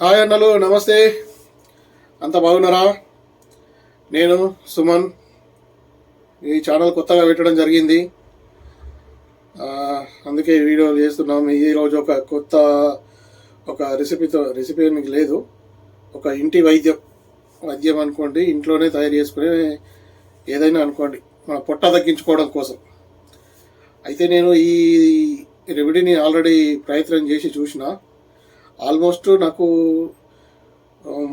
Hi అన్నలు నమస్తే. అంత బాగున్నారా? నేను సుమన్. ఈ ఛానల్ కొత్తగా పెట్టడం జరిగింది. అందుకే వీడియోలు వీడియో చేస్తున్నాం. ఈరోజు ఒక కొత్త ఒక రెసిపీతో రెసిపీ మీకు లేదు. ఒక ఇంటి వైద్యం వైద్యం అనుకోండి ఇంట్లోనే తయారు చేసుకునే ఏదైనా అనుకోండి మన పొట్ట తగ్గించుకోవడం కోసం. అయితే నేను ఈ రెమెడీని ఆల్రెడీ ప్రయత్నం చేసి చూసిన. ఆల్మోస్ట్ నాకు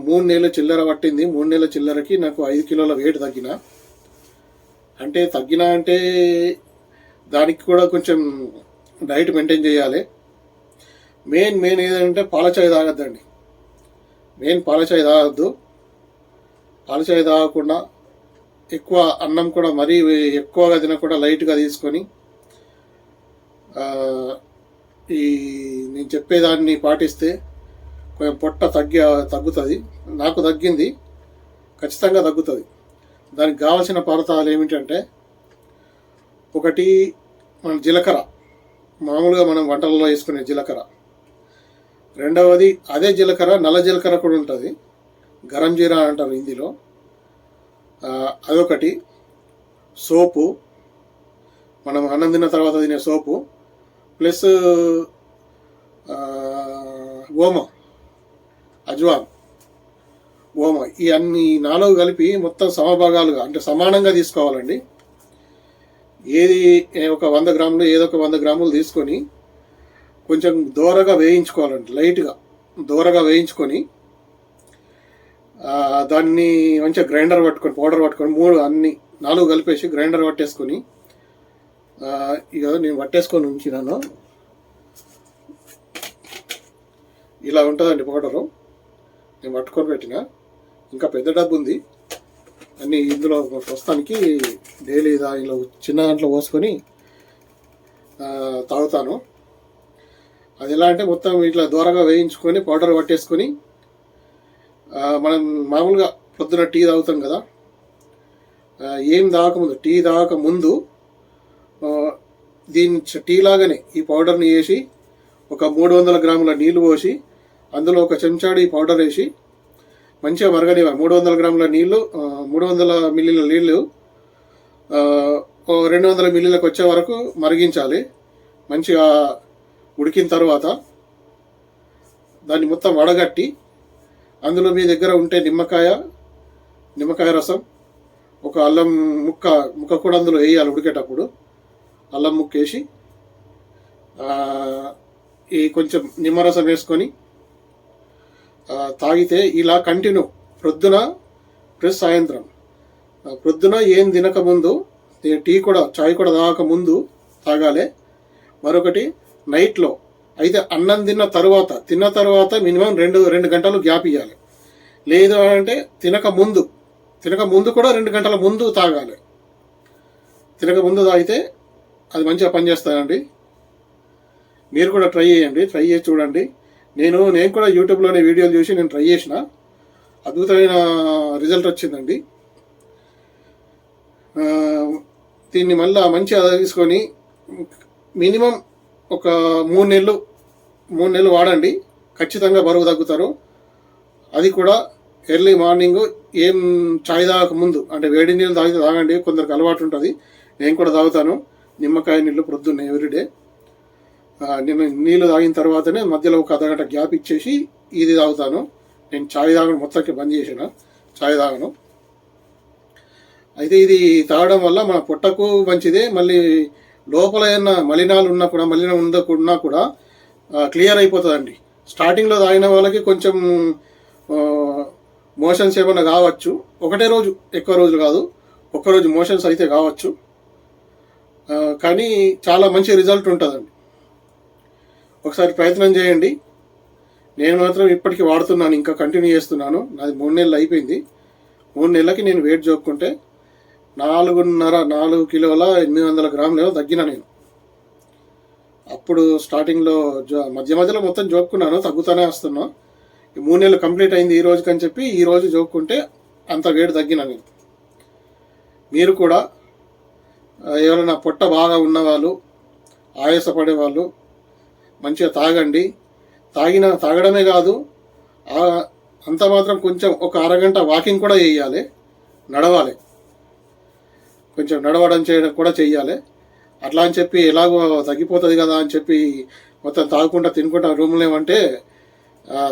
మూడు నెలల చిల్లర పట్టింది. మూడు నెలల చిల్లరకి నాకు ఐదు కిలోల వెయిట్ తగ్గిన. అంటే తగ్గిన అంటే దానికి కూడా కొంచెం డైట్ మెయింటైన్ చేయాలి. మెయిన్ మెయిన్ ఏదంటే పాల చాయ్ తాగద్దండి. మెయిన్ పాల చాయ్ తాగద్దు. పాల చాయ్ తాగకుండా ఎక్కువ అన్నం కూడా మరీ ఎక్కువగా తినకుండా లైట్గా తీసుకొని ఈ నేను చెప్పేదాన్ని పాటిస్తే కొంచెం పొట్ట తగ్గి తగ్గుతుంది. నాకు తగ్గింది. ఖచ్చితంగా తగ్గుతుంది. దానికి కావాల్సిన పదార్థాలు ఏమిటంటే ఒకటి మన జీలకర్ర. మామూలుగా మనం వంటలలో వేసుకునే జీలకర్ర. రెండవది అదే జీలకర్ర నల్ల జీలకర్ర కూడా ఉంటుంది. గరం జీరా అంటారు హిందీలో. అదొకటి. సోపు. మనం అన్నం తిన్న తర్వాత తినే సోపు. ప్లస్ ఓమ అజ్వాన్ ఓమ ఈ అన్ని నాలుగు కలిపి మొత్తం సమభాగాలుగా అంటే సమానంగా తీసుకోవాలండి. ఏది ఒక వంద గ్రాములు ఏదో ఒక వంద గ్రాములు తీసుకొని కొంచెం దోరగా వేయించుకోవాలండి లైట్గా దోరగా వేయించుకొని దాన్ని మంచిగా గ్రైండర్ పట్టుకొని పౌడర్ పట్టుకొని మూడు అన్ని నాలుగు కలిపేసి గ్రైండర్ పట్టేసుకొని ఇక నేను పట్టేసుకొని ఉంచినాను. ఇలా ఉంటుందండి పౌడరు. నేను పట్టుకొని పెట్టిన. ఇంకా పెద్ద డబ్బు ఉంది అన్నీ ఇందులో ప్రస్తుతానికి డైలీ దానిలో చిన్న దాంట్లో పోసుకొని తాగుతాను. అది ఎలా అంటే మొత్తం ఇట్లా దూరంగా వేయించుకొని పౌడర్ పట్టేసుకొని మనం మామూలుగా పొద్దున టీ తాగుతాం కదా. ఏం తాగకముందు టీ తాగక దీన్ని దీని చ- టీ లాగానే ఈ పౌడర్ని వేసి ఒక మూడు వందల గ్రాముల నీళ్ళు పోసి అందులో ఒక చెంచాడు ఈ పౌడర్ వేసి మంచిగా మరగనివ్వాలి. మూడు వందల గ్రాముల నీళ్ళు మూడు వందల మిల్లీల నీళ్ళు రెండు వందల మిల్లీలకు వచ్చే వరకు మరిగించాలి. మంచిగా ఉడికిన తర్వాత దాన్ని మొత్తం వడగట్టి అందులో మీ దగ్గర ఉంటే నిమ్మకాయ నిమ్మకాయ రసం ఒక అల్లం ముక్క ముక్క కూడా అందులో వేయాలి ఉడికేటప్పుడు. అల్లం ముక్కేసి ఈ కొంచెం నిమ్మరసం వేసుకొని తాగితే ఇలా కంటిన్యూ ప్రొద్దున ప్లస్ సాయంత్రం. ప్రొద్దున ఏం తినకముందు టీ- టీ కూడా చాయ్ కూడా తాగక ముందు తాగాలి. మరొకటి నైట్లో అయితే అన్నం తిన్న తర్వాత తిన్న తర్వాత మినిమం రెండు రెండు గంటలు గ్యాప్ ఇవ్వాలి లేదు అంటే తినక ముందు తినక ముందు కూడా రెండు గంటల ముందు తాగాలి. తినక ముందు తాగితే అది మంచిగా పనిచేస్తుందండి. మీరు కూడా ట్రై చేయండి ట్రై చేసి చూడండి. నేను నేను కూడా యూట్యూబ్లోనే వీడియోలు చూసి నేను ట్రై చేసిన. అద్భుతమైన రిజల్ట్ వచ్చిందండి. దీన్ని మళ్ళీ మంచిగా తీసుకొని మినిమం ఒక మూడు నెలలు మూడు నెలలు వాడండి. ఖచ్చితంగా బరువు తగ్గుతారు. అది కూడా ఎర్లీ మార్నింగ్ ఏం చాయ్ తాగక ముందు అంటే వేడి నీళ్ళు తాగితే తాగండి కొందరికి అలవాటు ఉంటుంది. నేను కూడా తాగుతాను. నిమ్మకాయ నీళ్ళు ప్రొద్దున్న ఎవ్రీడే నేను నీళ్ళు తాగిన తర్వాతనే మధ్యలో ఒక అర్ధగంట గ్యాప్ ఇచ్చేసి ఇది తాగుతాను. నేను చాయ్ తాగడం మొత్తానికి బంద్ చేసిన. చాయ్ తాగను. అయితే ఇది తాగడం వల్ల మన పొట్టకు మంచిదే. మళ్ళీ లోపల ఏమన్నా మలినాలు ఉన్నా కూడా మలినం ఉండకున్నా కూడా క్లియర్ అయిపోతుందండి. స్టార్టింగ్లో తాగిన వాళ్ళకి కొంచెం మోషన్స్ ఏమైనా కావచ్చు. ఒకటే రోజు ఎక్కువ రోజులు కాదు. ఒక్కరోజు మోషన్స్ అయితే కావచ్చు. కానీ చాలా మంచి రిజల్ట్ ఉంటుందండి. ఒకసారి ప్రయత్నం చేయండి. నేను మాత్రం ఇప్పటికీ వాడుతున్నాను ఇంకా కంటిన్యూ చేస్తున్నాను. నాది మూడు నెలలు అయిపోయింది. మూడు నెలలకి నేను వెయిట్ చూపుకుంటే నాలుగున్నర నాలుగు కిలోల ఎనిమిది వందల గ్రాములు తగ్గిన నేను. అప్పుడు స్టార్టింగ్లో జో మధ్య మధ్యలో మొత్తం జోక్కున్నాను తగ్గుతానే వస్తున్నా. ఈ మూడు నెలలు కంప్లీట్ అయింది ఈ రోజుకని చెప్పి ఈ రోజు జోక్కుంటే అంత వేడి తగ్గిన నేను. మీరు కూడా ఎవరైనా పొట్ట బాగా ఉన్నవాళ్ళు ఆయాసపడే వాళ్ళు మంచిగా తాగండి. తాగిన తాగడమే కాదు అంత మాత్రం కొంచెం ఒక అరగంట వాకింగ్ కూడా చేయాలి నడవాలి. కొంచెం నడవడం చేయడం కూడా చెయ్యాలి. అట్లా అని చెప్పి ఎలాగో తగ్గిపోతుంది కదా అని చెప్పి మొత్తం తాగకుండా తినుకుంటా రూమ్లో ఏమంటే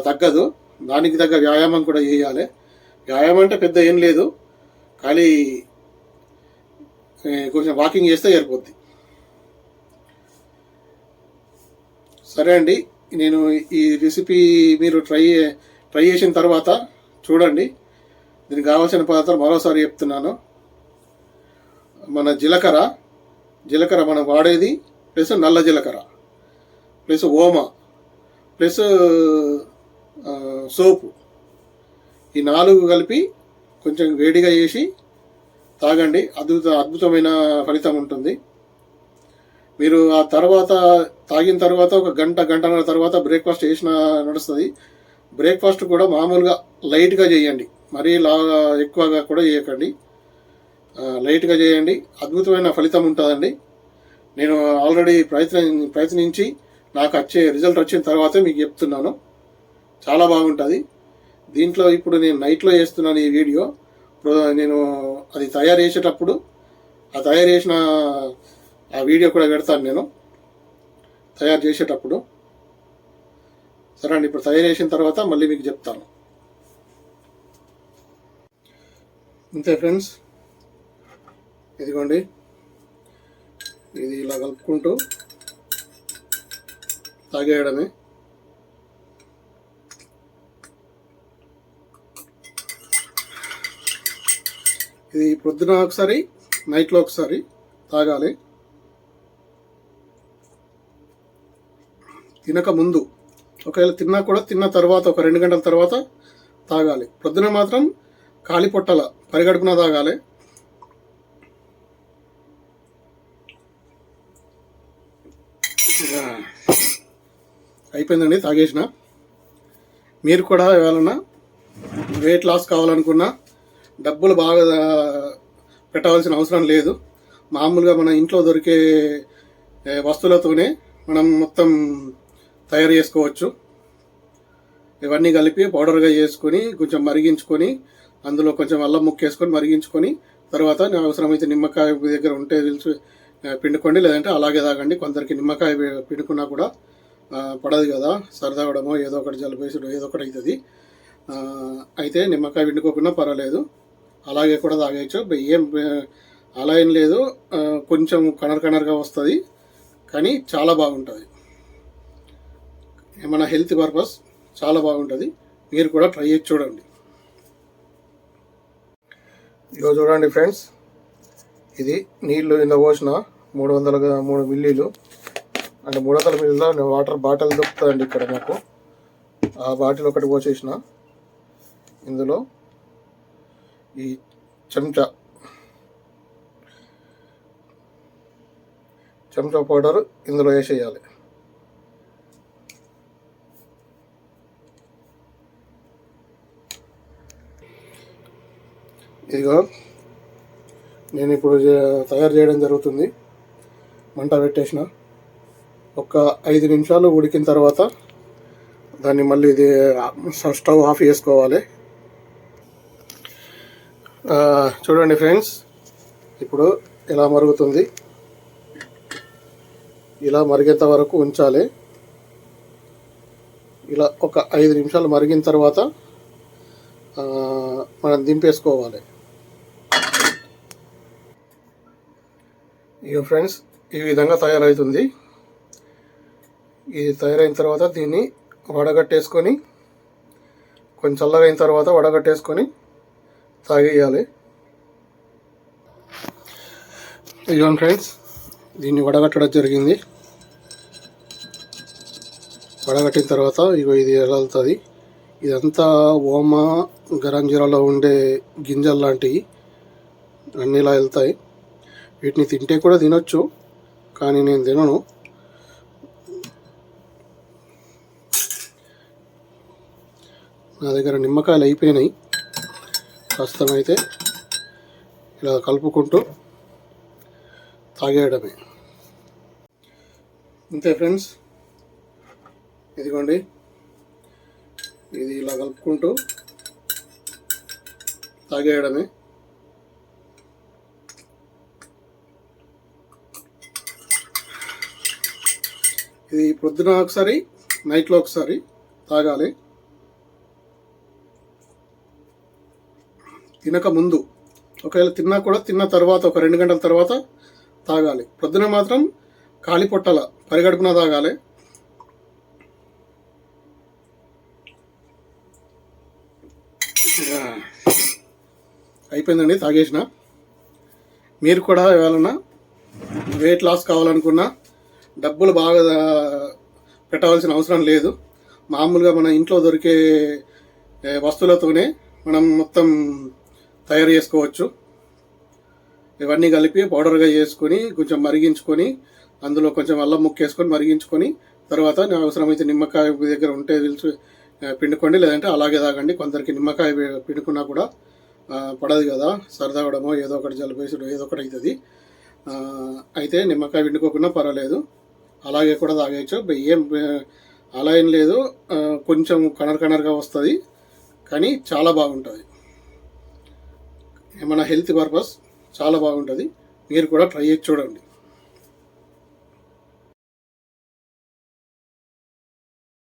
తగ్గదు. దానికి తగ్గ వ్యాయామం కూడా చేయాలి. వ్యాయామం అంటే పెద్ద ఏం లేదు. ఖాళీ కొంచెం వాకింగ్ చేస్తే సరిపోద్ది. సరే అండి నేను ఈ రెసిపీ మీరు ట్రై ట్రై చేసిన తర్వాత చూడండి. దీనికి కావాల్సిన పదార్థాలు మరోసారి చెప్తున్నాను. మన జీలకర్ర జీలకర్ర మనం వాడేది ప్లస్ నల్ల జీలకర్ర ప్లస్ ఓమ ప్లస్ సోపు. ఈ నాలుగు కలిపి కొంచెం వేడిగా చేసి తాగండి. అద్భుత అద్భుతమైన ఫలితం ఉంటుంది. మీరు ఆ తర్వాత తాగిన తర్వాత ఒక గంట గంటన్నర తర్వాత బ్రేక్ఫాస్ట్ చేసిన నడుస్తుంది. బ్రేక్ఫాస్ట్ కూడా మామూలుగా లైట్గా చేయండి. మరీ లాగా ఎక్కువగా కూడా చేయకండి. లైట్గా చేయండి. అద్భుతమైన ఫలితం ఉంటుందండి. నేను ఆల్రెడీ ప్రయత్న ప్రయత్నించి నాకు వచ్చే రిజల్ట్ వచ్చిన తర్వాతే మీకు చెప్తున్నాను. చాలా బాగుంటుంది. దీంట్లో ఇప్పుడు నేను నైట్లో చేస్తున్నాను ఈ వీడియో. నేను అది తయారు చేసేటప్పుడు ఆ తయారు చేసిన ఆ వీడియో కూడా పెడతాను నేను. తయారు చేసేటప్పుడు సరే అండి ఇప్పుడు తయారు చేసిన తర్వాత మళ్ళీ మీకు చెప్తాను. అంతే ఫ్రెండ్స్. ఇదిగోండి. ఇది ఇలా కలుపుకుంటూ తాగేయడమే. ఇది పొద్దున ఒకసారి నైట్లో ఒకసారి తాగాలి. తినక ముందు ఒకవేళ తిన్నా కూడా తిన్న తర్వాత ఒక రెండు గంటల తర్వాత తాగాలి. పొద్దున మాత్రం ఖాళీ పొట్టల పరిగడుపున తాగాలి. అయిపోయిందండి తాగేసిన. మీరు కూడా ఎవరైనా వెయిట్ లాస్ కావాలనుకున్నా డబ్బులు బాగా పెట్టవలసిన అవసరం లేదు. మామూలుగా మన ఇంట్లో దొరికే వస్తువులతోనే మనం మొత్తం తయారు చేసుకోవచ్చు. ఇవన్నీ కలిపి పౌడర్గా చేసుకొని కొంచెం మరిగించుకొని అందులో కొంచెం అల్లం ముక్కేసుకొని మరిగించుకొని తర్వాత అవసరమైతే నిమ్మకాయ దగ్గర ఉంటే తెలుసు పిండుకోండి. లేదంటే అలాగే తాగండి. కొందరికి నిమ్మకాయ పిండుకున్నా కూడా పడదు కదా. సరదాగడమో ఏదో ఒకటి జలుబేసుడు ఏదో ఒకటి అవుతుంది అయితే నిమ్మకాయ పిండుకోకుండా పర్వాలేదు. అలాగే కూడా తాగేయచ్చు. ఏం అలా ఏం లేదు. కొంచెం కనర్ కనర్గా వస్తుంది. కానీ చాలా బాగుంటుంది. ఏమైనా హెల్త్ పర్పస్ చాలా బాగుంటుంది. మీరు కూడా ట్రై చేసి చూడండి. ఇగో చూడండి ఫ్రెండ్స్. ఇది నీళ్ళు ఇంత పోసిన మూడు వందల మూడు మిల్లీలు. అంటే మూడు వందల మిల్లీలో వాటర్ బాటిల్ దొరుకుతుందండి ఇక్కడ మాకు. ఆ బాటిల్ ఒకటి పోసేసిన. ఇందులో ఈ చెంచా. చెంచా పౌడర్ ఇందులో వేసేయాలి. ఇదిగో నేను ఇప్పుడు తయారు చేయడం జరుగుతుంది. మంట పెట్టేసిన. ఒక ఐదు నిమిషాలు ఉడికిన తర్వాత దాన్ని మళ్ళీ ఇది స్టవ్ ఆఫ్ చేసుకోవాలి. చూడండి ఫ్రెండ్స్. ఇప్పుడు ఇలా మరుగుతుంది? ఇలా మరిగేంత వరకు ఉంచాలి. ఇలా ఒక ఐదు నిమిషాలు మరిగిన తర్వాత మనం దింపేసుకోవాలి. ఇక ఫ్రెండ్స్ ఈ విధంగా తయారవుతుంది ఇది తయారైన తర్వాత దీన్ని వడగట్టేసుకొని కొంచెం చల్లగా అయిన తర్వాత వడగట్టేసుకొని తాగేయాలి. ఇదిగోండి ఫ్రెండ్స్ దీన్ని వడగట్టడం జరిగింది. వడగట్టిన తర్వాత ఇగో ఇది ఎలా వెళ్తుంది? ఇదంతా ఓమ గరంజీరాలో ఉండే గింజలు లాంటివి. అన్నీ ఇలా వెళ్తాయి. వీటిని తింటే కూడా తినొచ్చు కానీ నేను తినను. నా దగ్గర నిమ్మకాయలు అయిపోయినాయి. ప్రస్తుతం అయితే ఇలా కలుపుకుంటూ తాగేయడమే. అంతే ఫ్రెండ్స్. ఇదిగోండి. ఇది ఇలా కలుపుకుంటూ తాగేయడమే. ఇది పొద్దున ఒకసారి నైట్లో ఒకసారి తాగాలి. తినక ముందు ఒకవేళ తిన్నా కూడా తిన్న తర్వాత ఒక రెండు గంటల తర్వాత తాగాలి. పొద్దున మాత్రం ఖాళీ పొట్టల పరిగడుపున తాగాలి. అయిపోయిందండి తాగేసిన. మీరు కూడా ఎవరైనా వెయిట్ లాస్ కావాలనుకున్నా డబ్బులు బాగా పెట్టవలసిన అవసరం లేదు. మామూలుగా మన ఇంట్లో దొరికే వస్తువులతోనే మనం మొత్తం తయారు చేసుకోవచ్చు. ఇవన్నీ కలిపి పౌడర్గా చేసుకొని కొంచెం మరిగించుకొని అందులో కొంచెం అల్లం ముక్కేసుకొని మరిగించుకొని తర్వాత అవసరమైతే నిమ్మకాయ దగ్గర ఉంటే తెలుసు పిండుకోండి. లేదంటే అలాగే తాగండి. కొందరికి నిమ్మకాయ పిండుకున్నా కూడా పడదు కదా. సరదాగడమో ఏదో ఒకటి జలుబేసుడు ఏదో ఒకటి అవుతుంది అయితే నిమ్మకాయ పిండుకోకుండా పర్వాలేదు. అలాగే కూడా తాగేయచ్చు. ఏం అలా ఏం లేదు. కొంచెం కనర్ కనర్గా వస్తుంది. కానీ చాలా బాగుంటుంది. మన హెల్త్ పర్పస్ చాలా బాగుంటుంది. మీరు కూడా ట్రై చేసి చూడండి.